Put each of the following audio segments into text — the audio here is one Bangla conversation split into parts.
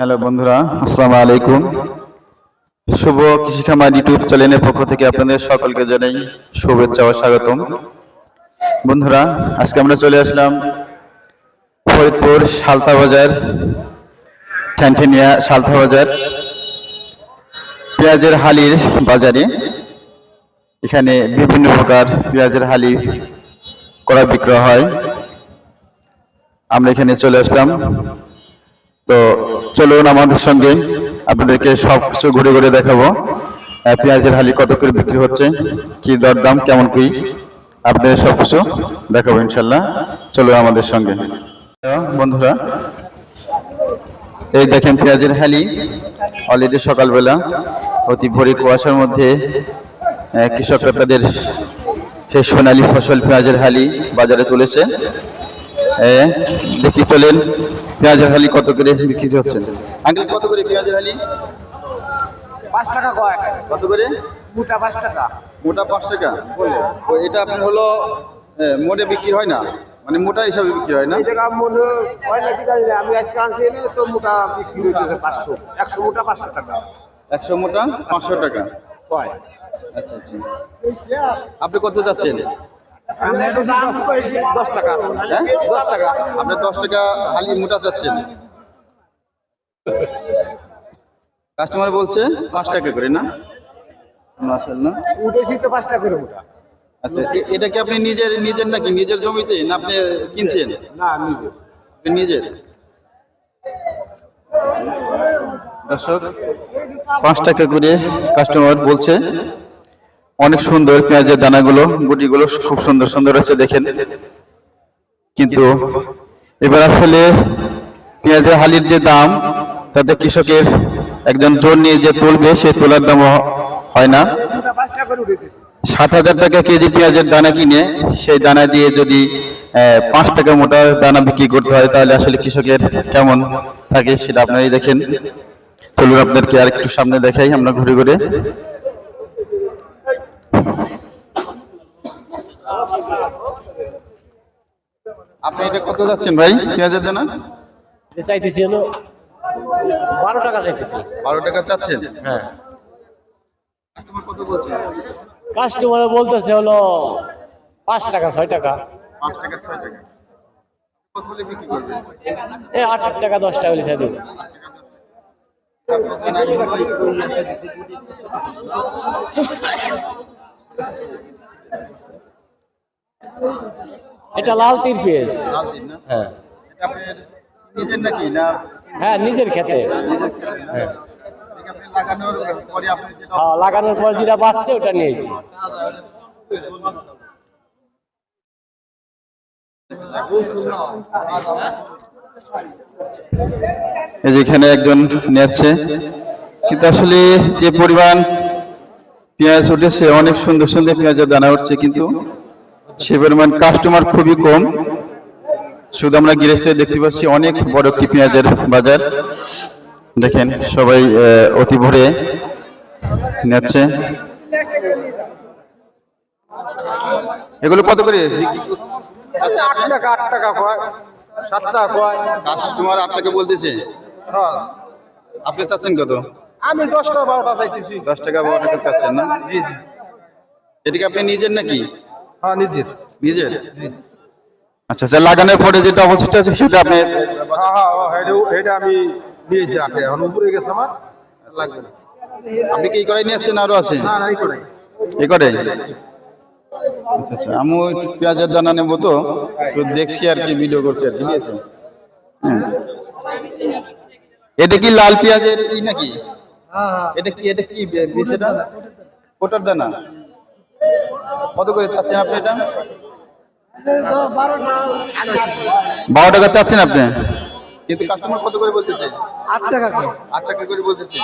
হ্যালো বন্ধুরা, আসসালামু আলাইকুম। শুভ কৃষি খামার ইউটিউব চ্যানেলের পক্ষ থেকে আপনাদের সকলকে জানাই শুভেচ্ছা ও স্বাগতম। বন্ধুরা, আজকে আমরা চলে আসলাম ফরিদপুর সালতা বাজার, ঠ্যানঠেনিয়া সালতা বাজার, পেঁয়াজের হালির বাজারে। এখানে বিভিন্ন প্রকার পেঁয়াজের হালি করা বিক্রয় হয়। আমরা এখানে চলে আসলাম। তো চলুন আমাদের সঙ্গে আপনাদেরকে সব কিছু ঘুরে ঘুরে দেখাবো। পেঁয়াজের হালি কত করে বিক্রি হচ্ছে, কি দরদাম, কেমন কি, আপনাদের সব কিছু দেখাবো ইনশাল্লাহ। চলুন আমাদের সঙ্গে। বন্ধুরা, এই দেখেন পেঁয়াজের হালি অলরেডি সকালবেলা, অতি ভোরে কুয়াশার মধ্যে কৃষকরা তাদের সোনালী ফসল পেঁয়াজের হালি বাজারে তুলেছে। দেখি চলেন পেঁয়াজের হালি কত করে বিক্রি হচ্ছে? আঙ্কেল কত করে পেঁয়াজের হালি? পাঁচ টাকা কয়? কত করে? মোটা পাঁচ টাকা। মোটা পাঁচ টাকা। তো এটা আপনার হলো মোটে বিক্রি হয় না? মানে মোটা হিসাবে বিক্রি হয় না? মনে হয় না কি জানি আমি আজকে আনছি না তো মোটা বিক্রি হইতেছে পাঁচশো। একশো মোটা পাঁচশো টাকা। একশো মোটা পাঁচশো টাকা। কয়? আচ্ছা আচ্ছা। আপনি কত যাচ্ছেন? দশ টাকা। হ্যাঁ? দশ টাকা। আপনি দশ টাকা হালি মোটা যাচ্ছেন। কাস্টমার বলছে পাঁচ টাকা করে না? মাসাল্লাহ উঠেছি তো পাঁচ টাকা করে মোটা। আচ্ছা এটা কি আপনি নিজের নিজের নাকি? নিজের জমিতে না আপনি কিনছেন? না নিজে আপনি নিজের? দর্শক পাঁচ টাকা করে কাস্টমার বলছে অনেক সুন্দর পেঁয়াজের দানাগুলো, গুটিগুলো খুব সুন্দর সুন্দর আছে দেখেন। কিন্তু এবার আসলে পেঁয়াজের হালির যে দাম, তাতে কৃষকের একজন জোর নিয়ে যে তুলবে সেই তোলার দাম হয় না। সাত হাজার টাকা কেজি পেঁয়াজের দানা কিনে, সেই দানা দিয়ে যদি পাঁচ টাকা মোটা দানা বিক্রি করতে হয়, তাহলে আসলে কৃষকের কেমন থাকে সেটা আপনারাই দেখেন। চলুন আপনাদেরকে আর একটু সামনে দেখাই, আমরা ঘুরে ঘুরে। এটা কত যাচ্ছেন ভাই? পেঁয়াজের দানা? চাইতেছি হলো বারো টাকা চাইতেছি। বারো টাকা চাচ্ছেন? হ্যাঁ। কাস্টমার কত বলছে? কাস্টমার বলতেছে হলো পাঁচ টাকা ছয় টাকা। পাঁচ টাকা ছয় টাকা। কত হলে বিক্রি করবে? এই আট আট টাকা দশ টাকা হলে দেবো। এটা লাল তির পিস না? হ্যাঁ। নিজের নাকি হ্যাঁ নিজের খেতে? হ্যাঁ। লাগানোর পরে আপনি যেটা হ্যাঁ, লাগানোর পর যেটা বাঁচছে ওটা নিয়েছি। যেখানে একজন নিয়েছে কিন্তু আসলে যে পরিমাণ পেঁয়াজ উঠেছে অনেক সুন্দর সুন্দর পেঁয়াজের দানা উঠছে কিন্তু। সে পরিমাণ কাস্টমার খুবই কম। শুধু আমরা গৃহস্থ দেখতে পাচ্ছি অনেক বড় একটি পেঁয়াজের বাজার। দেখেন সবাই অতি ভরে নিচ্ছে। এগুলো কত করে? আচ্ছা আট টাকা আট টাকা কয় সাত টাকা কয় কাস্টমার আপনাকে বলতেছে। আপনি চাচ্ছেন কত? আমি দশ টাকা বারো চাইতেছি। দশ টাকা বারো টাকা চাচ্ছেন না? জি জি। এদিকে আপনি নিজের নাকি? হ্যাঁ নিজের। নিজের? আচ্ছা আচ্ছা লাগানোর পরে যেটা অবশিষ্ট আছে সেটা আপনি হ্যাঁ হ্যাঁ এটা- আমি নিয়েছি আটে এখন উপরে গেছে আমার। লাগবে না। আপনি কি করাই নিয়ে যাচ্ছেন আরও আছে না না এই করে এই করে আচ্ছা আচ্ছা আমি পেঁয়াজের দানা নেব তো। একটু দেখছি আর কি ভিডিও করছি আর কি ঠিক আছে। এটা কি লাল পেঁয়াজের এই নাকি? হ্যাঁ হ্যাঁ। এটা কি এটা কি কোটার দানা। কত করে চাচ্ছেন আপনি এটা? বারো টাকা চাচ্ছেন আপনি? কিন্তু কাস্টমার কত করে বলতেছে? আট টাকা কয় আট টাকা করে বলতেছে?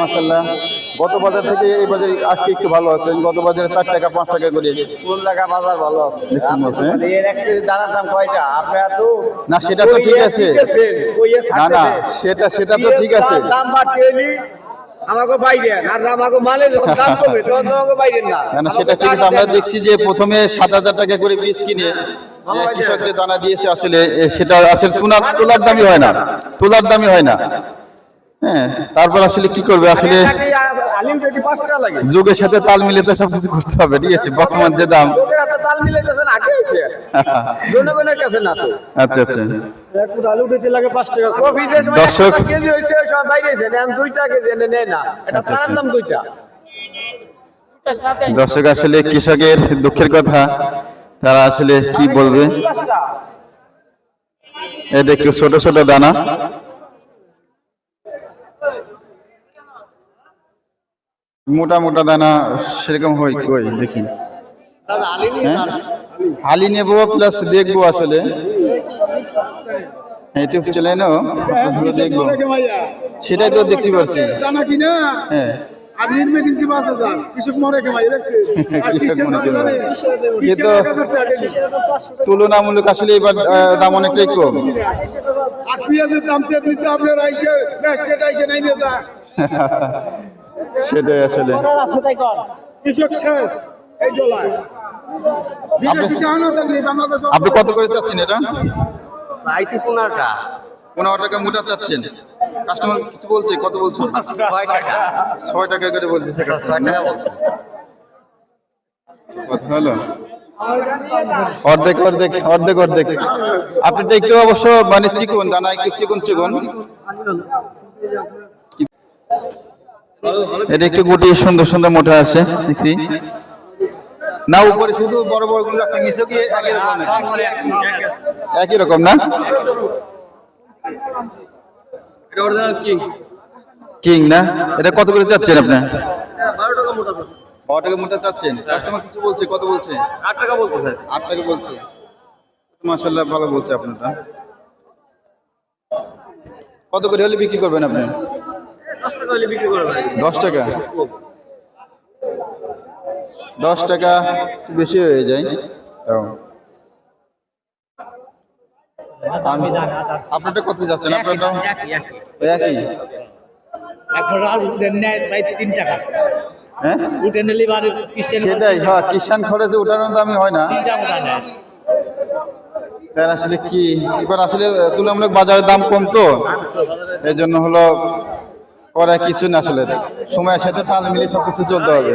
মাসাল্লাহ গত বাজার থেকে এই বাজারে আজকে একটু ভালো আছে। গত বাজারে চার টাকা পাঁচ টাকা করে কোন টাকা বাজার ভালো আছে। দেখছেন বলছে এর এক কেজি দানার দাম কয়টা? আপনারা তো না সেটা তো ঠিক আছে। না না সেটা সেটা তো ঠিক আছে। দাম বাড়তে এলি আমাকে বাইরে আর আমাকে যখন দাম কমে তখন আমাকে বাইরে না। না না সেটা ঠিক আছে আমরা দেখছি যে প্রথমে সাত হাজার টাকা করে বীজ কিনে যে কৃষক যে দানা দিয়েছে আসলে সেটা আসলে তুলার তোলার দামই হয় না তোলার দামই হয় না। হ্যাঁ তারপর আসলে কি করবে আসলে যুগের সাথে তাল মিলে তো সবকিছু করতে হবে ঠিক আছে বর্তমান যে দাম। তাল মিলাইতেছেন আগে এসে জনগণের কাছে না তো আচ্ছা। আচ্ছা দর্শক। কেজি হয়েছে সব বাইরে দুইটা কেজি এনে নেয় না। এটা আচ্ছা, চার আচ্ছা। দাম দুইটা। দর্শক আসলে কৃষকের দুঃখের কথা তারা আসলে কি বলবে? এটা একটু ছোট ছোট দানা। মোটা মোটা দানা সেরকম হয় কই? দেখি। হ্যাঁ? হালি নেব প্লাস দেখব আসলে। ইউটিউব চ্যানেলও দেখব। সেটাই তো দেখতে পাচ্ছি জানা। কি না হ্যাঁ আর পাঁচ হাজার কৃষক মরে কেমাই দেখছে। এ তো daily। তুলনামূলক আসলে এবার দাম অনেকটাই কম। আর পেঁয়াজের দাম চেয়ে দিতে আপনার আইসে ব্যাস্টেট আইসে নাই নিয়ে সেটাই আসলে। কৃষক শেষ। এই ডলার আপনি কত করে চাচ্ছেন এটা? আইসি পনেরোটা। পনেরো টাকা মোটা চাচ্ছেন। কাস্টমার কিছু বলছে? কত বলছে ছয় টাকা। করে বলতেছে কথা হলো? অর্ধেক অর্ধেক অর্ধেক অর্ধেক। আপনারটা একটু অবশ্য মানে চিকন দানা একটু চিকন চিকন। এটা একটু গুটি সুন্দর সুন্দর মোটা আছে। দেখছি। না উপরে শুধু বড় বড়গুলো নিচে কি একই রকম একই রকম না? কিং না? এটা কত করে চাচ্ছেন আপনি? বারো টাকা মোটা চাচ্ছেন। কাস্টমার কিছু বলছে? কত বলছে? আট টাকা স্যার। আট টাকা বলছে। মাসাল্লাহ ভালো বলছে আপনারটা। কত করে হলে বিক্রি করবেন আপনি? দশ টাকা হলে বিক্রি করে ভাই দশ টাকা? দশ টাকা বেশি হয়ে যায়। তাও। আমি আপনারটা কত যাচ্ছেন? আপনারটা ওই একই? হ্যাঁ? সেটাই হ্যাঁ কিষান খরচে উঠানোর দামই হয় না। তার আসলে কি? এবার আসলে তুলনামূলক বাজারের দাম কম তো। এই জন্য হলো করা কিছু না আসলে। সময়ের সাথে তাল মিলিয়ে সব কিছু চলতে হবে।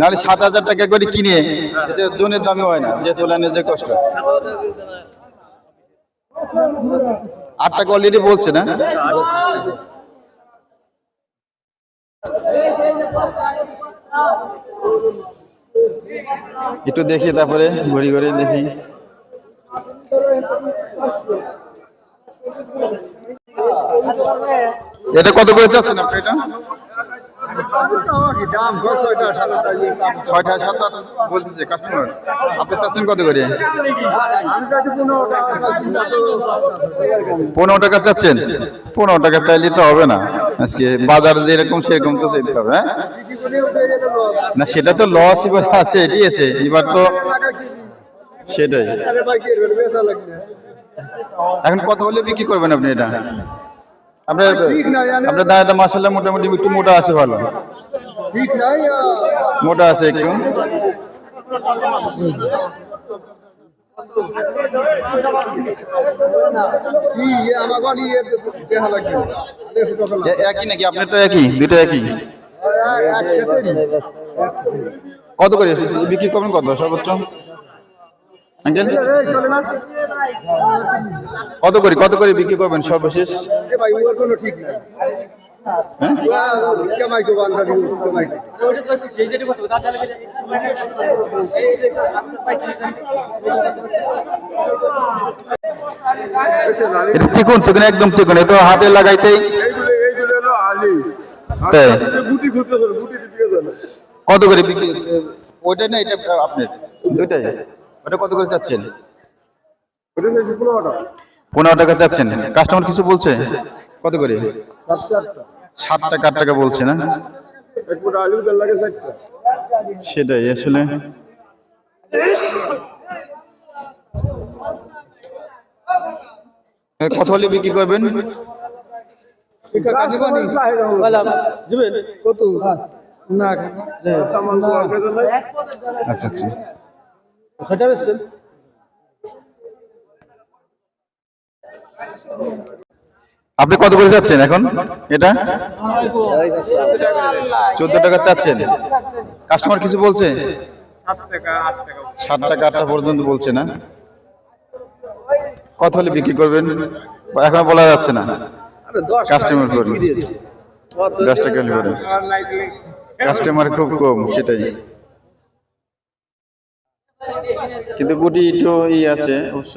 নাহলে সাত হাজার টাকা করে কিনে এতে জনের দামই হয় না যে তোলানের যে কষ্ট। আট অলরেডি বলছে না? একটু দেখি তারপরে, ঘড়ি ঘড়ি দেখি। এটা কত করে চাচ্ছেন আপনি এটা দাম ছয়টা সাত বলতেছে কাস্টমার আপনি চাচ্ছেন কত করে? পনেরো টাকা চাচ্ছেন? পনেরো টাকা চাইলে তো হবে না। আজকে বাজার যেরকম সেরকম তো চাইতে হবে হ্যাঁ? না সেটা তো লস এবার আছে ঠিক আছে। এবার তো সেটাই। এখন কথা হলে বিক্রি করবেন আপনি এটা? আপনার আপনার দানাটা মাসাল্লাহ মোটামুটি একটু মোটা আছে ভালো। ঠিক নাই মোটা আছে একটু। লাগবে। এ- একই নাকি? আপনারটা একই? দুটো একই? কত করে? বিক্রি করবেন কত? সর্বোচ্চ? আঙ্কেল কত করে কত করে বিক্রি করবেন সর্বশেষ হ্যাঁ চিকুন চিকুন একদম চিকুন এ তো হাতে লাগাইতেই দেন কত করে বিক্রি ওইটা না এটা আপনার দুইটাই ওটা কত করে চাচ্ছেন? পনেরো টাকা। চাচ্ছেন। কাস্টমার কিছু বলছে? কত করে? সাত টাকা আট টাকা বলছে না? সেটাই আসলে। এ, কত হলে বিক্রি করবেন? কত? আচ্ছা আচ্ছা। আপনি কত করে যাচ্ছেন এখন? এটা? চোদ্দ টাকা চাচ্ছেন। কাস্টমার কিছু বলছে? সাত টাকা আটটা পর্যন্ত বলছে না? কত হলে বিক্রি করবেন? এখন বলা যাচ্ছে না। কাস্টমার দশ টাকা হলে করে। কাস্টমার খুব কম সেটাই। কিন্তু গুটি একটু ই আছে অবশ্য।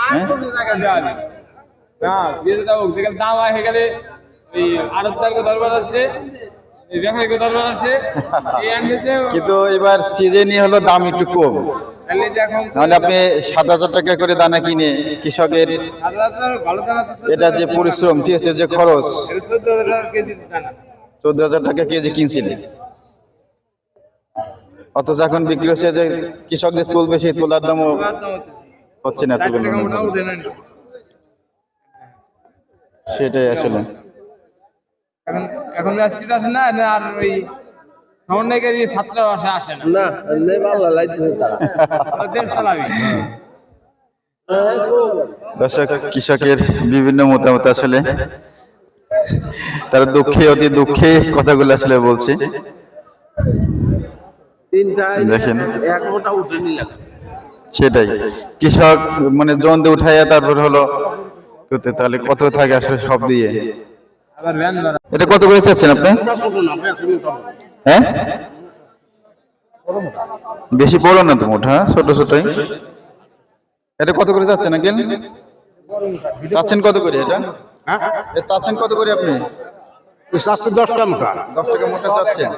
হ্যাঁ? দাম গেলে কিন্তু এবার সিজনই হলো দাম একটু কম। নাহলে আপনি সাত হাজার টাকা করে দানা কিনে কৃষকের তো এটা যে পরিশ্রম ঠিক আছে যে খরচ। চোদ্দ হাজার টাকা কেজি কিনছিলেন। অথচ এখন বিক্রি হচ্ছে যে কৃষকদের তুলবে সেই তোলার দামও হচ্ছে না সেটাই আসলে। এখন এখন আর সেটা আসে না না আর ওই সমন্বয়কারী ছাত্ররা আসে আসে না? না ভালো লাগতেছে তারা। ওরা দেশ চালাবি দর্শক কৃষকের বিভিন্ন মতামত আসলে। তারা দুঃখে অতি দুঃখে কথাগুলো আসলে বলছে। দেখেন। সেটাই। কৃষক মানে জন্দে উঠাইয়া তারপর হলো করতে তাহলে কত থাকে আসলে সব দিয়ে? এটা কত করে চাচ্ছেন আপনি? হ্যাঁ? বেশি বড় না তো মোটা ছোট ছোটই। এটা কত করে চাচ্ছেন আঙ্কেল? চাচ্ছেন কত করে এটা? এটা চাচ্ছেন কত করে আপনি? সাতশো দশটা মোটা। দশ টাকা মোটা চাচ্ছেন।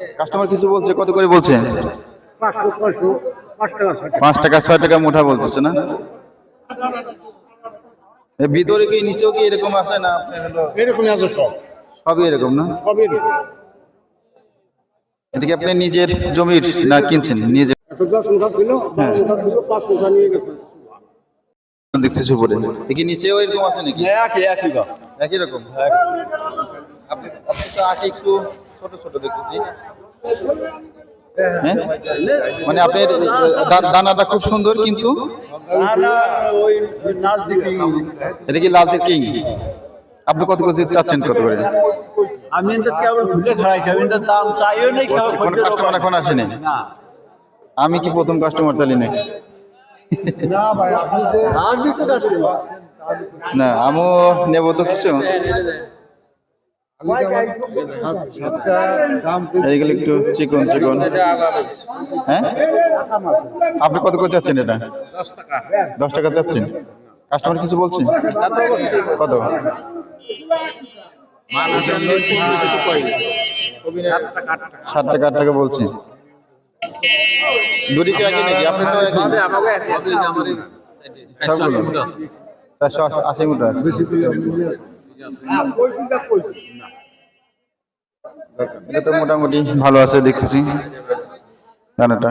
কাস্টমার কিছু বলছে? কত করে বলছে? পাঁচ টাকা ছয় টাকা। মোটা বলতেছে না? ভিতরে কি নিচেও কি এরকম আছে না এরকমই আছে সব। সবই এরকম না? সবই এরকম। এটা কি আপনি নিজের জমির না কিনছেন? নিজের গেছে। দেখতেছি উপরে কি নিচেও এরকম আছে নাকি? একই একই গা। একই রকম? আপনি আপনি তো আগে একটু ছোট ছোট দেখতেছি। হ্যাঁ? মানে আপনার দানাটা খুব সুন্দর কিন্তু। এটা কি লালদের কিং? আপনি কত করে চাচ্ছেন কত করে? আমি কেবল খুলে খাইছি আমি দাম চাইও নেই কোন কাস্টমার এখন আসেনি? আমি কি প্রথম কাস্টমার তালি পারছি না আমিও নেব তো কিছু। একটু চিকন চিকন। হ্যাঁ? আপনি কত করে চাচ্ছেন এটা? দশ টাকা চাচ্ছেন। কাস্টমার কিছু বলছে? কত? ষাট টাকা আট টাকা বলছে। দুটি কি একই নাকি? আপনার তো একই। সবগুলো। চারশো আশি- আশি মিটার আছে। এটা তো মোটামুটি ভালো আছে দেখতেছি দানাটা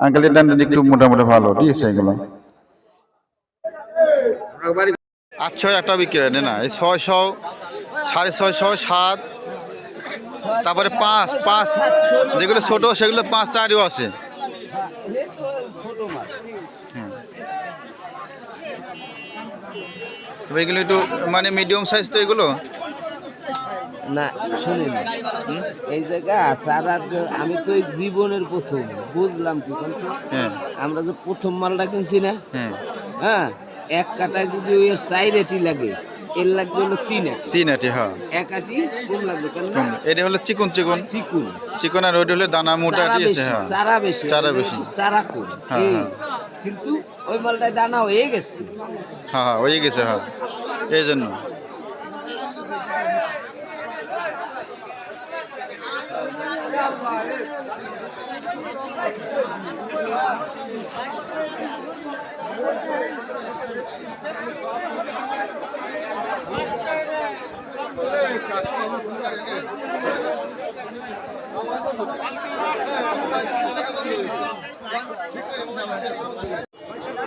আঙ্কেলের ডানটা একটু মোটামুটি ভালো ঠিক আছে এগুলো। আটশো একটা বিক্রি হয় না এই ছয়শো সাড়ে ছয়শো সাত তারপরে পাঁচ পাঁচ যেগুলো ছোট সেগুলো পাঁচ চারও আছে। এগুলো একটু মানে মিডিয়াম সাইজ তো এগুলো? না শুনেন এই জায়গা দ- আমি তো এই জীবনের প্রথম বুঝলাম কি কিন্তু হ্যাঁ। আমরা যে প্রথম মালটা কিনছি না? হ্যাঁ। হ্যাঁ এক কাটায় যদি ওই চার আটি লাগে এর লাগবে হলো তিন আটি। তিন আটি হ্যাঁ। এক আটি কম লাগবে কম। এটা হলো চিকন চিকন। চিকুন। চিকন আর ওইটা হলো দানা মোটা আটি আছে হ্যাঁ। চারা বেশি চারা বেশি। চারা কম। হ্যাঁ, হ্যাঁ। কিন্তু ওই মালটায় দানা হয়ে গেছে। হ্যাঁ হ্যাঁ হয়ে গেছে হ্যাঁ। এই জন্য।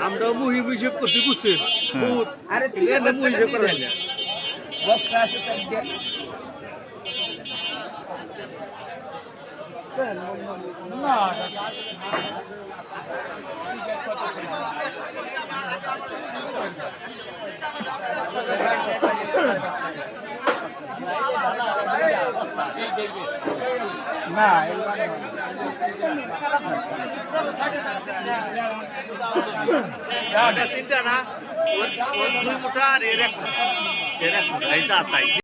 আমরা মুহি হিসেব করতে বুঝছেন আরে তুই এটা মুই হিসেব করে বস্তা আছে সাইডে তিনটা না দুই মুঠা আর এর এক